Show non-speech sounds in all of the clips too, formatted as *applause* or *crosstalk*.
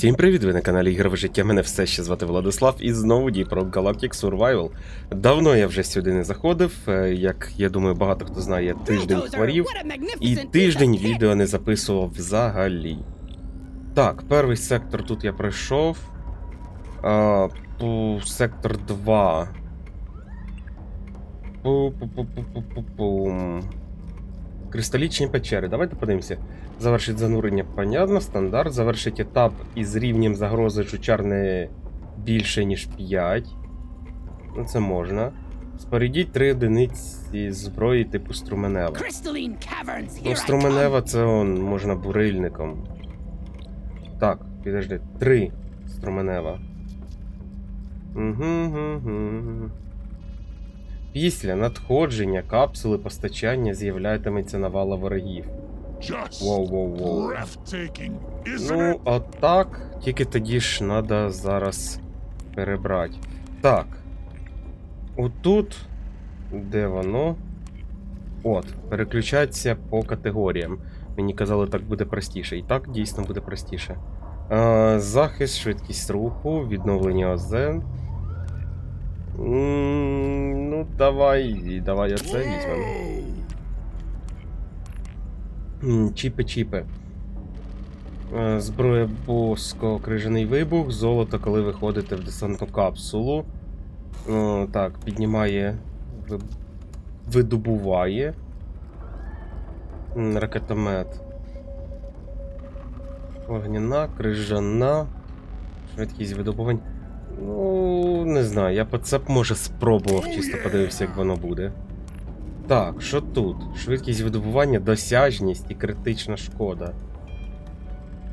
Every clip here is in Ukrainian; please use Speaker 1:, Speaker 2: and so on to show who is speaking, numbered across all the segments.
Speaker 1: Всім привіт, ви на каналі Ігрове життя. Мене все ще звати Владислав і знову Діпро Galactic Survival. Давно я вже сюди не заходив. е, Як я думаю, багато хто знає, я тиждень хворів і тиждень відео не записував взагалі. Так, перший сектор тут я пройшов. А, пу, сектор 2. Пу-пу-пу-пу-пу-пум. Кристалічні печери. Давайте подивимося. Завершить занурення, понятно, стандарт. Завершить етап із рівнем загрози жучар не більше, ніж 5. Ну, це можна. Спорядіть три одиниці зброї типу струменева. Ну, струменева це он, можна бурильником. Так, підожди, три струменева. Угу-гу-гу. Після надходження капсули постачання з'являтиметься навала ворогів. Воу-воу-воу.
Speaker 2: breathtaking, isn't
Speaker 1: Ну, а так, тільки тоді ж треба зараз перебрати. Так. Отут, де воно? От, переключатися по категоріям. Мені казали, так буде простіше. І так дійсно буде простіше. А, захист, швидкість руху, відновлення ОЗ. М, Ну, давай, давай оце візьмемо. М, Чіпи, чіпи. Е, Зброя боско, крижаний вибух, золото, коли виходите в десантну капсулу. Е, Так, піднімає. Видобуває. Ракетомет. Вогняна, крижана. Швидкість видобувань. Ну, не знаю, я по це б може спробував, чисто подивився, як воно буде. Так, що тут? Швидкість видобування, досяжність і критична шкода.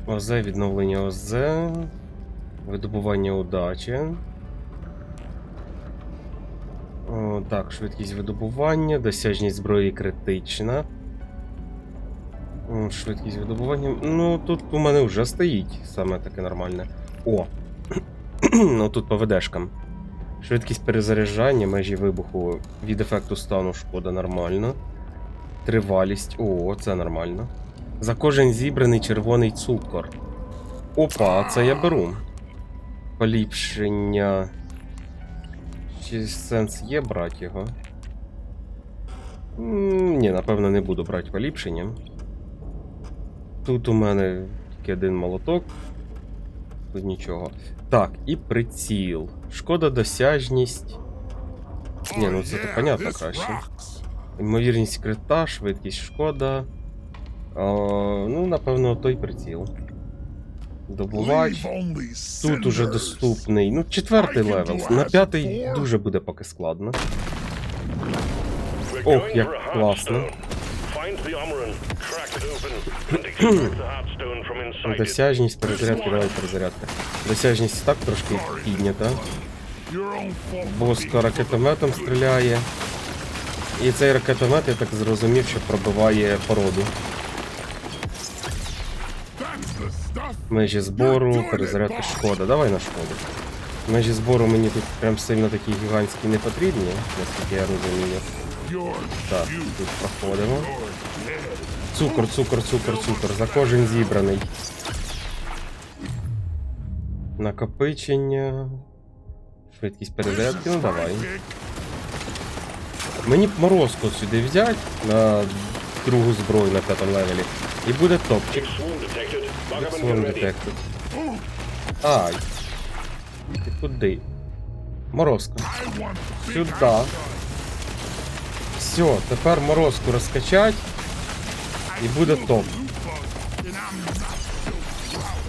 Speaker 1: ОЗ, відновлення ОЗ. Видобування удачі. О, так, швидкість видобування, досяжність зброї критична. О, Швидкість видобування. Ну, тут у мене вже стоїть саме таке нормальне. О! *clears throat* ну тут по ВДшкам. Швидкість перезаряджання, межі вибуху від ефекту стану шкода нормально. Тривалість. О, це нормально. За кожен зібраний червоний цукор. Опа, це я беру. Поліпшення. Чи сенс є брати його? Ні, напевно, не буду брати поліпшення. Тут у мене тільки один молоток. Тут нічого. Так, і приціл. Шкода досяжність. Ні, ну це то понятно краще. Ймовірність крита, швидкість шкода. О, ну, напевно, той приціл. Добувач. Тут уже доступний. Ну, четвертий левел. На п'ятий дуже буде поки складно. Ох, як класно. Досяжність, перезарядки, давай перезарядка. Досяжність так трошки піднята. Боско ракетометом стріляє. І цей ракетомет, я так зрозумів, що пробиває породу. Межі збору, перезарядка шкода. Давай на шкоду. Межі збору мені тут прям сильно такі гігантські не потрібні, наскільки я розумію. Так, тут проходимо. Цукор, цукор, цукор, цукор. За кожен зібраний. Накопичення. Швидкість перезарядки, ну давай. Мені б морозку сюди взяти на другу зброю на п'ятому левелі. І буде топчик. Swarm detected. Ай. Ти куди? Морозка. Сюда. Все, тепер морозку розкачать. І буде топ.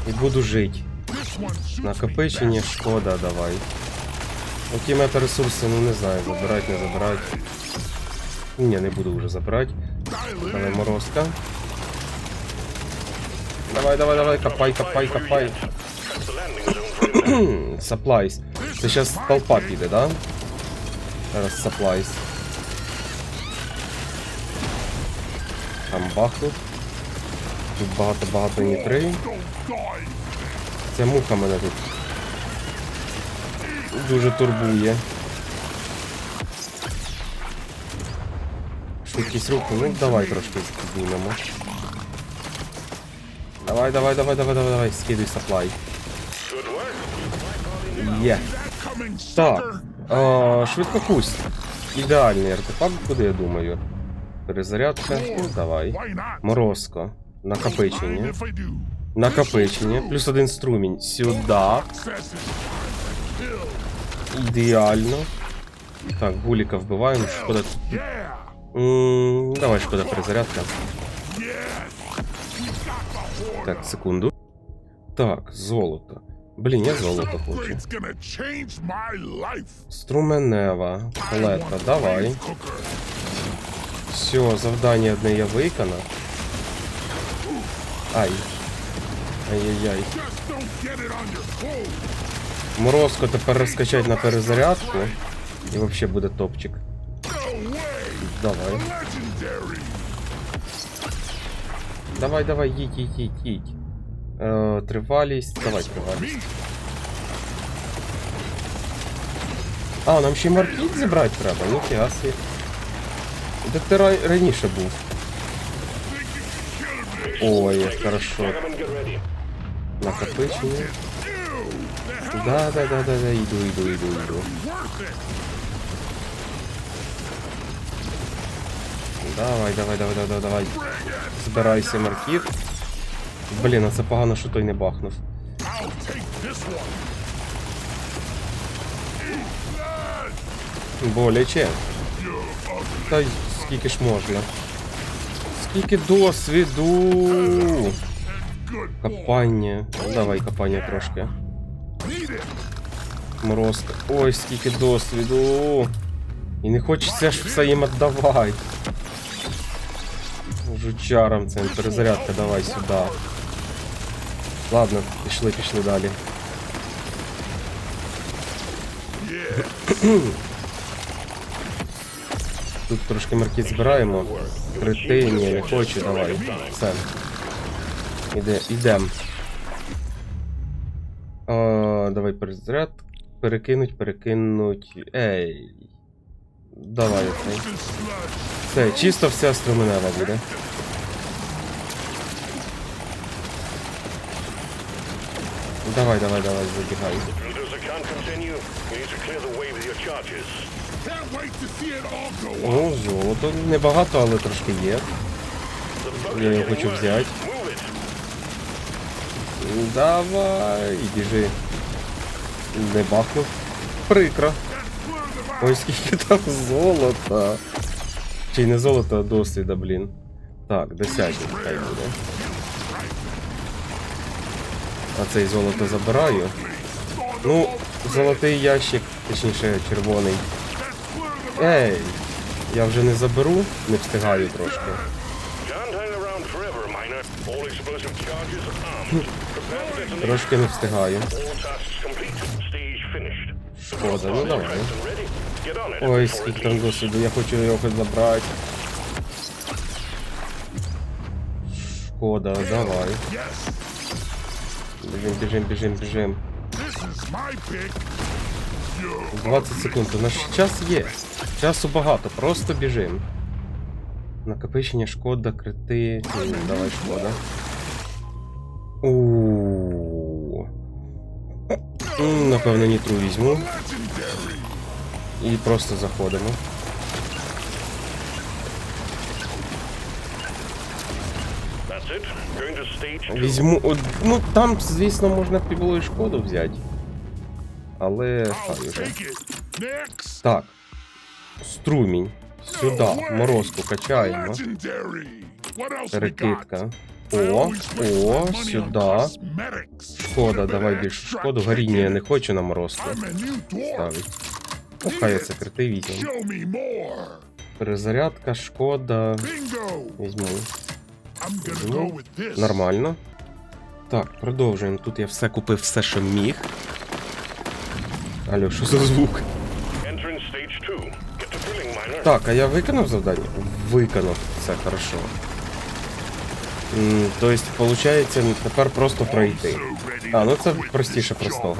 Speaker 1: І буду жити.
Speaker 2: This one shoots me
Speaker 1: Накопичення,
Speaker 2: best.
Speaker 1: шкода, давай. Оті мета-ресурси, ну не знаю, забирать, не забирать. Ні, не буду вже забирати.
Speaker 2: Dial
Speaker 1: Давай
Speaker 2: in.
Speaker 1: морозка. Давай, давай, давай, копай, копай, копай. Supplies. Це зараз толпа піде, да? Зараз supplies. Там бахнуть. Тут багато-багато нітри. Ця муха мене тут дуже турбує. Швидкість руху, ну давай трошки піднімемо. Давай, давай, давай, давай, давай, давай, скидуй саплай. Є. Так. А, швидкокусь. Ідеальний артефакт буде, я думаю. Перезарядка. Ну, давай. Морозко. Накопичення. Накопичення. Плюс один струмінь.
Speaker 2: Hill.
Speaker 1: Ідеально. Так, гуліка вбиваємо. Шкода. М, Давай, шкода перезарядка. Так, секунду. Так, золото. Блін, я золото хочу. Струменева.
Speaker 2: A
Speaker 1: давай. Все, завдання одне я виконав. Ай. Ай-яй-яй. Морозко тепер розкачать на перезарядку. І взагалі буде топчик. Давай. Давай, давай, їдь, їдь, їдь, їдь. Е, тривалість. Давай, тривалість. А, нам ще й маркіт зібрати треба, ніфіга собі. Де ти ра- раніше був? Ой, як хорошо. Накопичення. Да, да, да, да, да, іду, іду, іду.
Speaker 2: Worth it.
Speaker 1: Давай, давай, давай, давай, давай. Збирайся, маркіт. Блін, а це погано, що той не бахнув. Боляче. Та скільки ж можна. Скільки досвіду. Копання. Ну, давай копання трошки. Морозка. Ой, скільки досвіду. І не хочеться ж все їм віддавати. Жучарам цим перезарядка давай сюди. Ладно, пішли, пішли далі. Тут трошки маркет збираємо. Крити, не хочу, давай. Все. Іде, ідем. Давай перезаряд. Перекинуть, перекинуть. Ей. Давай оцей. Все, чисто вся струменева буде. Давай, давай, давай, забігай.
Speaker 3: Can't continue. We need to clear the way with your charges.
Speaker 2: Can't wait to see it all go up.
Speaker 1: О, золото. Небагато, але трошки є. Я його хочу взяти. Давай, біжи. Не бахнув. Прикро. Ой, скільки там золота. Чи не золото, а досвіда, блін. Так, десятий хай буде. А цей золото забираю. Ну, золотий ящик, точніше, червоний. Ей! Я вже не заберу, не встигаю трошки. Трошки не встигаю. Шкода, ну давай. Ой, скільки там досвіду, я хочу його забрати. Шкода, давай. Біжим, біжим, біжим, біжим. 20 секунд. У нас ще час є. Часу багато, просто біжим. Накопичення, шкода, крити. Ні, давай шкода. Ууу. Напевно, нітру візьму. І просто заходимо. Візьму. од- Ну там, звісно, можна було і шкоду взяти. Але хай уже. Так. Струмінь. Сюди. Морозку качаємо.
Speaker 2: I
Speaker 1: О, о, сюди. Шкода, давай більше шкоду. Горіння я не хочу на морозку. Ставить. Ну, хай я це крити візьму.
Speaker 2: More.
Speaker 1: Перезарядка, шкода. Візьму.
Speaker 2: This.
Speaker 1: Нормально. Так, продовжуємо. Тут я все купив, все, що міг. Алло, що за звук? Так, а я виконав завдання? Виконав. Все хорошо. М, Тобто, виходить, тепер просто пройти. А, ну це простіше простого.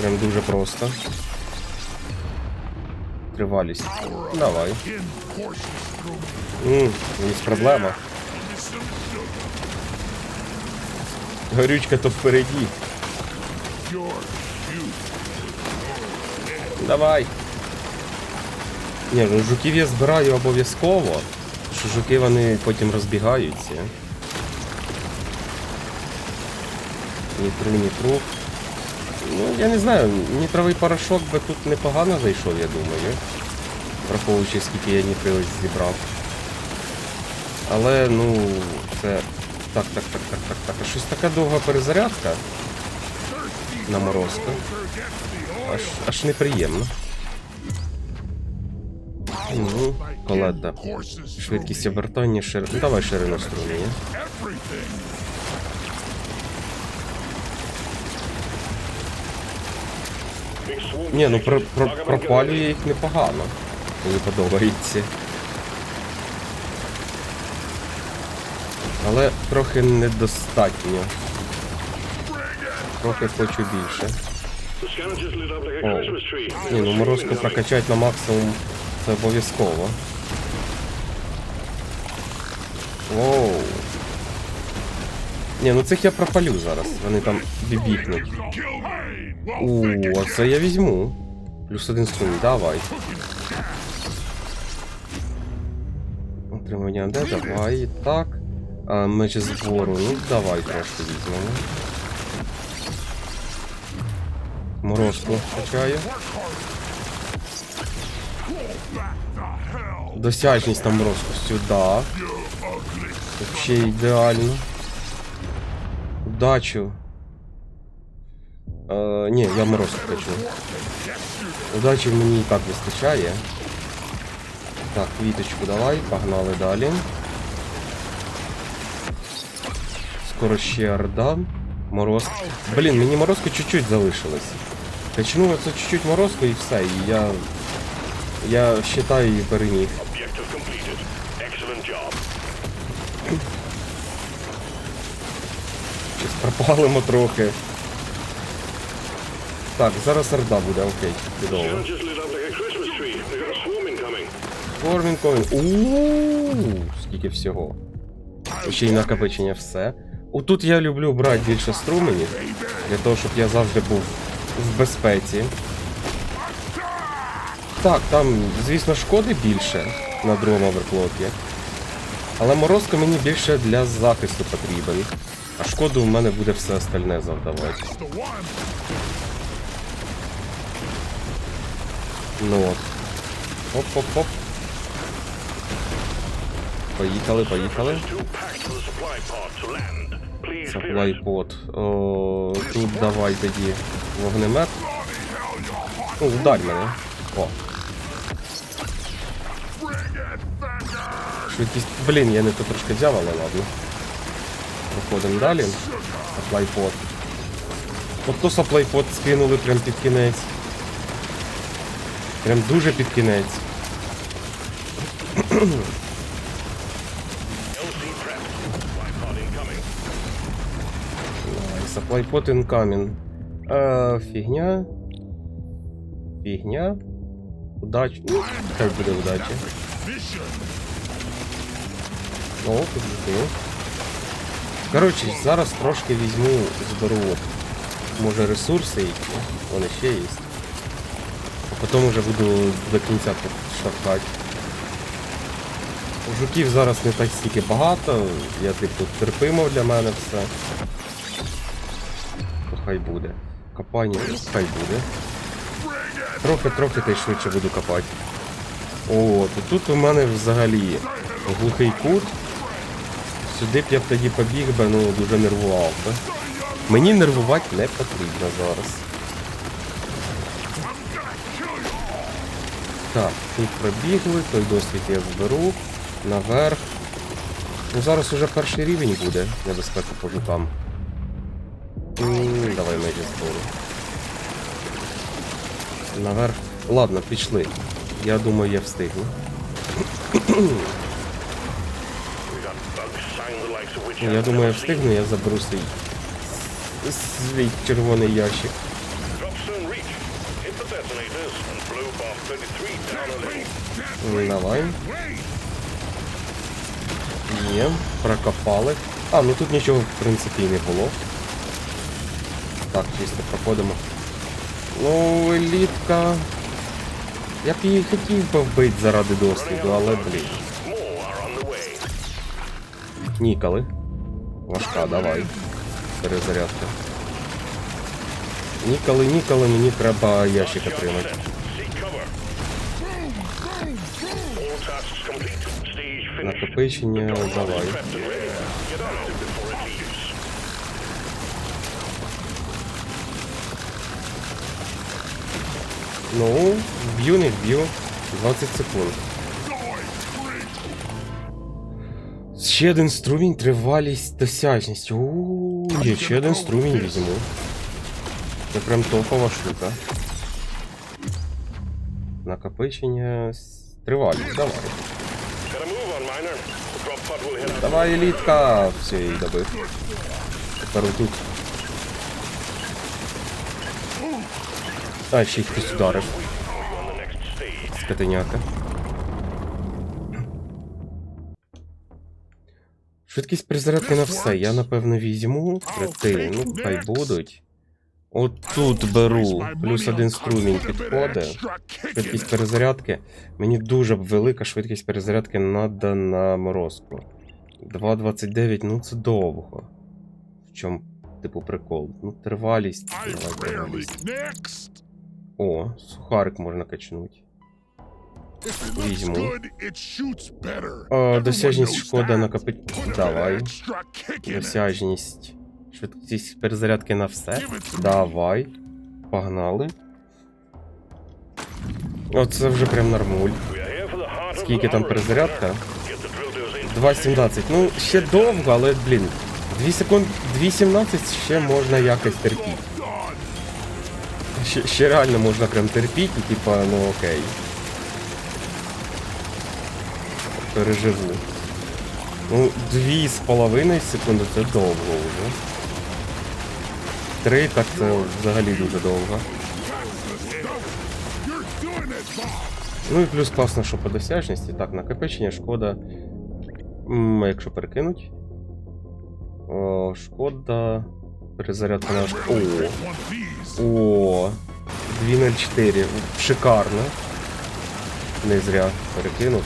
Speaker 1: Прям дуже просто. Тривалість. Давай.
Speaker 2: In course, you screw me.
Speaker 1: М, Є проблема. Горючка то впереді. Давай. Ні, ну жуків я збираю обов'язково. Що жуки вони потім розбігаються. Нітру, нітру. Ну, я не знаю, нітровий порошок би тут непогано зайшов, я думаю. Враховуючи, скільки я нітрились зібрав. Але, ну, це. Так, так, так, так, так, так. А щось така довга перезарядка на морозку. Аж, аж неприємно. Ну, коледа. Швидкість обертання, шир... ну, давай ширину струміння. Ні, ну про, про, пропалює їх непогано. Мені подобається. Але трохи недостатньо. Трохи хочу більше. О. Ні, ну морозку прокачати на максимум це обов'язково. Воу. Ні, ну цих я пропалю зараз. Вони там бібіхнуть.
Speaker 2: Kill me. We'll
Speaker 1: У, а це я візьму. Плюс один струм, давай. Отримання де, давай. Так. А, меч збору, ну давай трошки візьмемо. Морозку качаю. Досяжність на морозку сюди. Вообще ідеально. Удачу. Е, ні, я морозку хочу. Удачі мені і так вистачає. Так, квіточку давай, погнали далі. Скоро ще орда. Мороз. Блін, мені морозку чуть-чуть залишилось. Качну оце чуть-чуть морозку і все, і я. Я вважаю її переміг. Щось пропалимо трохи. Так, зараз орда буде, окей, чудово.
Speaker 3: Scavengers lit up like a Christmas tree. They got a swarm incoming.
Speaker 1: Формін ковін. Ууу, скільки всього. Ще й накопичення все. Отут я люблю брати більше струменів, для того, щоб я завжди був в безпеці. Так, там, звісно, шкоди більше на другому оверклокі. Але морозко мені більше для захисту потрібен. А шкоду в мене буде все остальне завдавати. Ну от. Оп-оп-оп. Поїхали, поїхали.
Speaker 3: Supply pod.
Speaker 1: О, тут давай тоді вогнемет. Ну, вдарь мене. О. Швидкість. Блін, я не то трошки взяв, але ладно. Проходимо далі. Саплайпод. От то саплайпод скинули прям під кінець. Прям дуже під кінець. Pot incoming. Е, фігня. Фігня. Удачі. Ну, хай буде удачі. О, підлетів. Коротше, зараз трошки візьму, зберу. Може ресурси які. Вони ще є. А потім вже буду до кінця штовхати. Жуків зараз не так стільки багато, я типу терпимо для мене все. Хай буде. Копання хай буде. Трохи-трохи та й швидше буду копати. О, тут у мене взагалі глухий кут. Сюди б я б тоді побіг би, ну дуже нервував би. Мені нервувати не потрібно зараз. Так, тут пробігли, той досвід я зберу. Наверх. Ну зараз уже перший рівень буде небезпека по жукам. Збору. Наверх. Ладно, пішли. Я думаю, я встигну. Я думаю, я встигну, я заберу свій. Свій червоний ящик.
Speaker 3: Drop soon reach. Hit the detonators and blow bomb 33 down a lane.
Speaker 1: М, Давай. Є, прокопали. А, ну тут нічого в принципі не було. Так, чисто проходимо. Ну, елітка. Я б її хотів би вбити заради досвіду, але блін. Ніколи. Важка, давай. Перезарядка. Ніколи, ніколи, мені треба ящик отримати. Накопичення, давай. Ну, б'ю, не б'ю. 20 секунд. Ще один струмінь, тривалість, досяжність. Ууу, є ще один струмінь візьму. Це прям топова штука. Накопичення. Тривалість, давай. Давай, елітка! Все, її добив. Тепер тут. А, ще й хтось ударив. Скотиняка. Швидкість перезарядки на все. Я напевно візьму. Крити, ну хай будуть. От тут беру. Плюс один струмінь підходить. Швидкість перезарядки. Мені дуже велика швидкість перезарядки надо на морозку. 2.29, ну це довго. В чому, типу, прикол? Ну, тривалість. Давай тривалість. О, сухарик можна качнути. Візьму. О, досяжність шкода накопить. Давай. Досяжність. Швидкість перезарядки на все. Давай. Погнали. Оце вже прям нормуль. Скільки там перезарядка?
Speaker 3: Get the drill doors in.
Speaker 1: 2.17. Ну, ще довго, але, блін. 2 секунд, 2.17 ще можна якось терпіти. Ще, ще реально можна прям терпіти, і типа, ну окей. Переживу. Ну, дві з половиною секунди це довго вже. Три, так це взагалі дуже довго. Ну і плюс класно, що по досяжності. Так, накопичення, шкода. М, якщо перекинуть. О, шкода. Перезарядка на ш- О, о, 2.04. Шикарно. Не зря перекинув.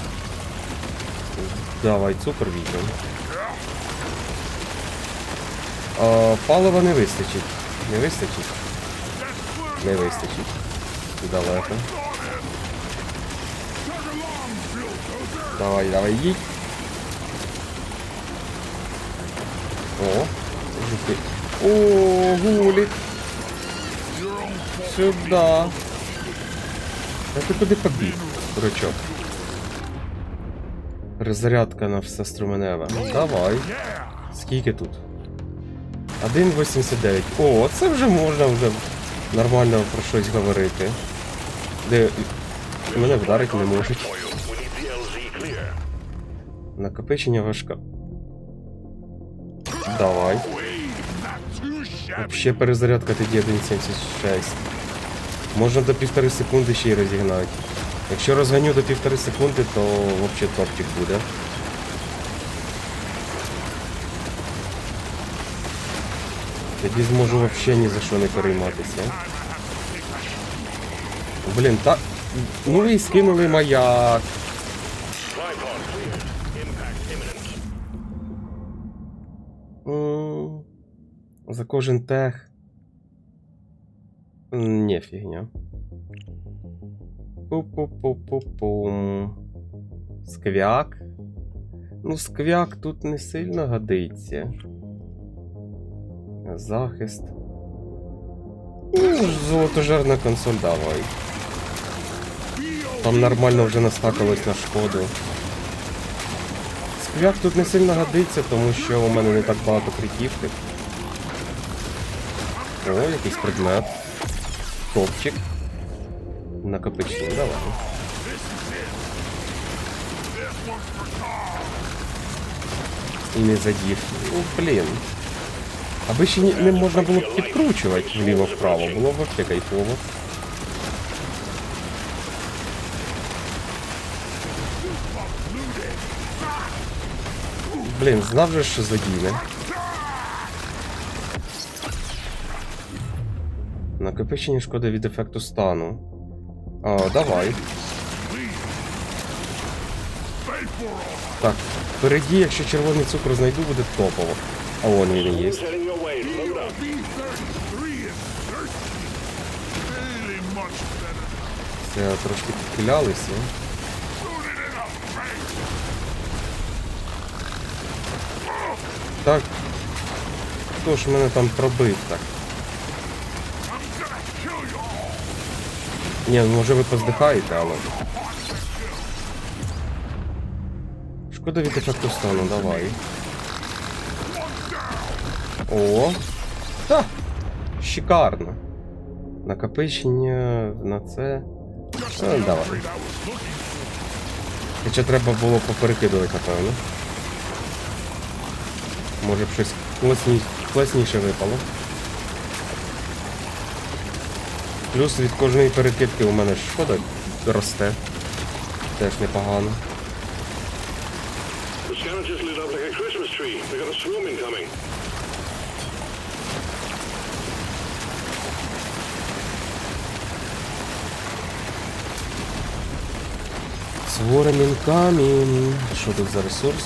Speaker 1: Давай цукор візьмемо. Палива не вистачить. Не вистачить? Не вистачить. Далеко. Давай, давай, їдь. О, жуки. О, гулік. Сюда. А ти куди побіг, дурачок? Перезарядка на все струменеве. Давай. Скільки тут? 1.89. О, це вже можна вже нормально про щось говорити. Де мене вдарити не можуть. Накопичення важка. Давай. Вообще перезарядка тоді 1.76. Можна до півтори секунди ще й розігнати. Якщо розганю до півтори секунди, то взагалі топчик буде. Тоді зможу взагалі ні за що не перейматися. Блін, та. Ну і скинули маяк. За кожен тех. Не фігня. Пу-пу-пу-пу-пум. Сквяк. Ну, сквяк тут не сильно годиться. Захист. Ну, золотожерна консоль давай. Там нормально вже настакалось на шкоду. Сквяк тут не сильно годиться, тому що у мене не так багато критівки. О, якийсь предмет. Топчик. Накопичення, давай. І не задів. Ну, блін. Аби ще не, не можна було б підкручувати вліво-вправо, було б вообще кайфово. Блін, знав же, що задіне. Накопичення шкоди від ефекту стану. А, давай. Так, впереді, якщо червоний цукор знайду, буде топово. А вон він є.
Speaker 3: Heading your way. Load up.
Speaker 2: B-33 is thirsty. Really much better.
Speaker 1: Це трошки підхилялися. Так. Хто ж мене там пробив так? Ні, ну, може ви поздихаєте, але. Шкода від ефекту стану, давай. О! Ха! Шикарно. Накопичення на це. Ну, давай. Хоча треба було поперекидувати, напевно. Може б щось класні... класніше випало. Плюс від кожної перекидки у мене шкода росте. Теж непогано. Сворим камінь. Що тут за ресурс?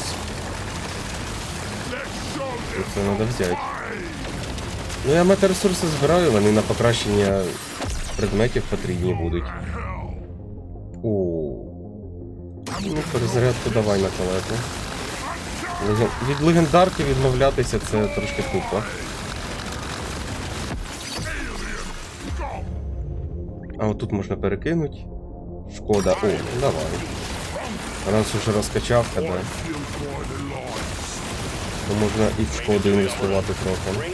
Speaker 1: Це треба взяти. Ну я метаресурси збираю, вони на покращення предметів потрібні будуть. О. Ну, перезарядку давай на. Леген- Від легендарки відмовлятися це трошки тупо. А отут можна перекинути. Шкода. О, давай. Раз уже розкачав тебе, то можна і в шкоду інвестувати трохи.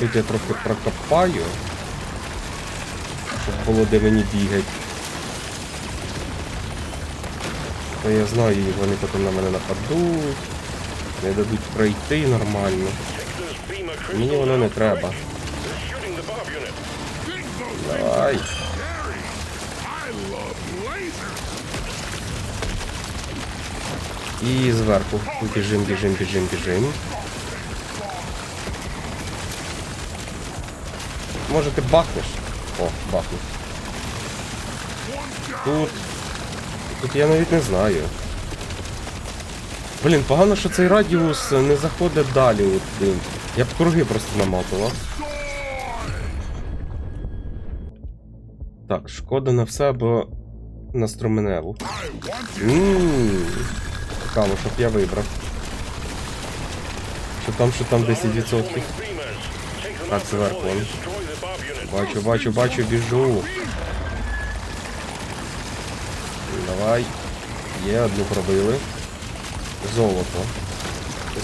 Speaker 1: Тут я трохи прокопаю, щоб було де мені бігати. То я знаю, вони потім на мене нападуть, не дадуть пройти нормально. Мені воно не треба.
Speaker 3: They're
Speaker 1: І зверху. Біжим, біжим, біжим, біжим. Може ти бахнеш? О, бахнув. Тут. Тут я навіть не знаю. Блін, погано, що цей радіус не заходить далі. Блін. Я б круги просто наматував. Так, шкода на все, бо на струменеву. Ммм. Цікаво, щоб я вибрав. Що там, що там 10%.
Speaker 3: Beamers. Take them
Speaker 1: Так, зверху. Бачу, бачу, бачу, біжу. Давай. Є, одну пробили. Золото.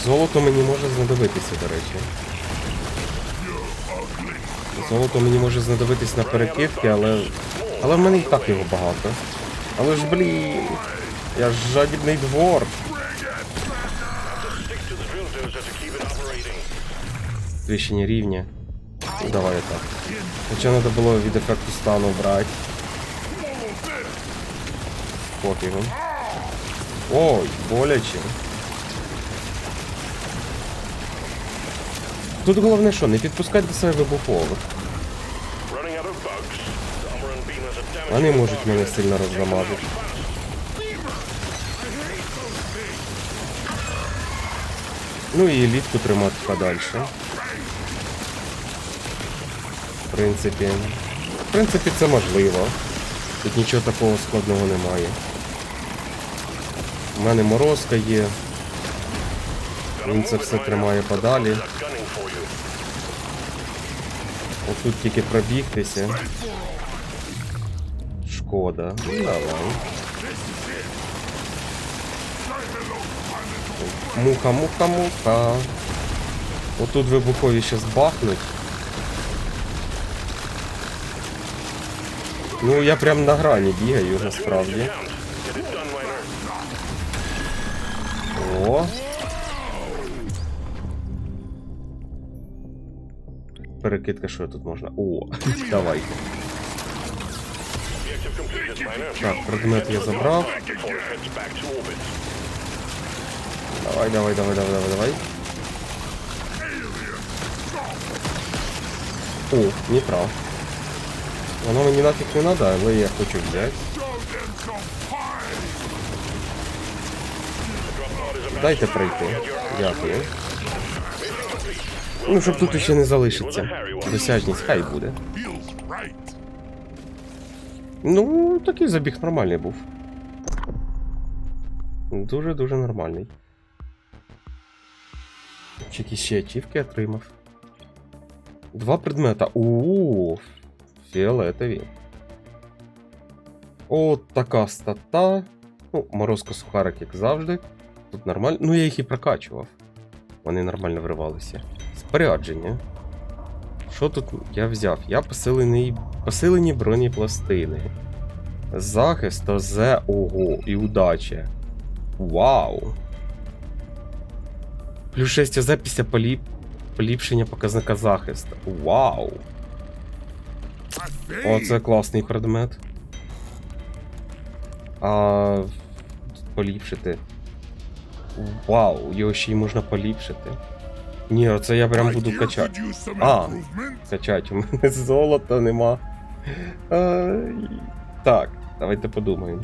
Speaker 1: Золото мені може знадобитися, до речі. Золото мені може знадобитись на перекидки, але. Але в мене і так його багато. Але ж блін. Я жадібний двор. Звищення рівня. Давай так. Хоча треба було від ефекту стану брати. Пофігу. Ой, боляче. Тут головне що, не підпускати до себе вибухових. Вони можуть мене сильно роздамажити. Ну і елітку тримати подальше. В принципі. В принципі, це можливо. Тут нічого такого складного немає. У мене морозка є. Він це все тримає подалі.
Speaker 3: You.
Speaker 1: Отут тільки пробігтися. Шкода. Ну, давай. Муха, муха, муха. Отут вибухові щас бахнуть. Ну, я прям на грані бігаю, насправді. О. Перекидка, що тут можна? О, *laughs* давай. Так, предмет я забрав. Давай, давай, давай, давай, давай, давай. О, не прав. Воно мені нафиг не надо, але я хочу
Speaker 2: взять.
Speaker 1: Дайте пройти. Дякую. Ну, щоб тут ще не залишиться. Досяжність, хай буде. Ну, такий забіг нормальний був. Дуже-дуже нормальний. Якісь ще ачівки отримав. Два предмета. У фіолетові. От така стата. Ну, морозко сухарик, як завжди. Тут нормально. Ну, я їх і прокачував. Вони нормально вривалися. Спорядження. Що тут я взяв? Я посилений. Посилені бронепластини. Захист ОЗ ого і удача. Вау. Плюс 6 ОЗ після поліп... поліпшення показника захисту. Вау. Оце класний предмет. А поліпшити. Вау, його ще й можна поліпшити. Ні, оце я прям буду качати.
Speaker 2: improvement.
Speaker 1: Качать, у мене золота нема. Ай. Так, давайте подумаємо.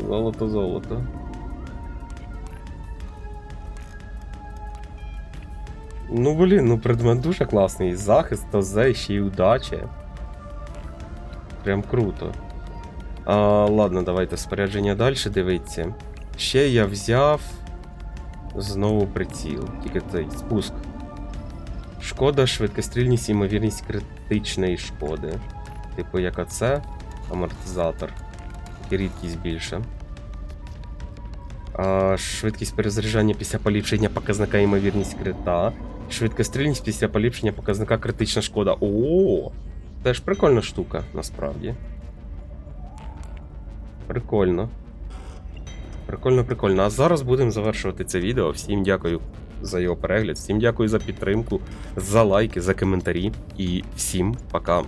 Speaker 1: Золото, золото. Ну блін, ну предмет дуже класний. Захист, ТЗ, ще й удача. Прям круто. А, ладно, давайте спорядження далі дивіться. Ще я взяв. Знову приціл. Тільки цей спуск. Шкода, швидкострільність і ймовірність критичної шкоди. Типу, як оце, амортизатор. Тільки рідкість більше. А, швидкість перезаряджання після поліпшення показника ймовірність крита. Швидкострільність після поліпшення показника критична шкода. О! Теж прикольна штука, насправді. Прикольно. Прикольно, прикольно. А зараз будемо завершувати це відео. Всім дякую за його перегляд, всім дякую за підтримку, за лайки, за коментарі і всім пока.